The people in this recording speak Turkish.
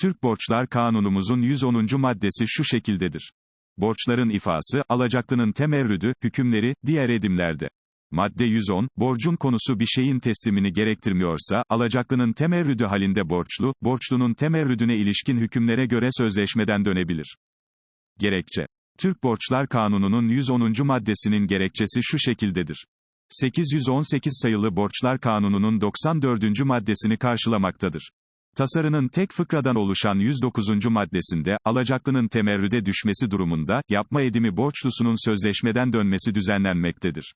Türk Borçlar Kanunumuzun 110. maddesi şu şekildedir. Borçların ifası, alacaklının temerrüdü, hükümleri, diğer edimlerde. Madde 110, borcun konusu bir şeyin teslimini gerektirmiyorsa, alacaklının temerrüdü halinde borçlu, borçlunun temerrüdüne ilişkin hükümlere göre sözleşmeden dönebilir. Gerekçe. Türk Borçlar Kanunu'nun 110. maddesinin gerekçesi şu şekildedir. 818 sayılı Borçlar Kanunu'nun 94. maddesini karşılamaktadır. Tasarının tek fıkradan oluşan 109. maddesinde, alacaklının temerrüde düşmesi durumunda, yapma edimi borçlusunun sözleşmeden dönmesi düzenlenmektedir.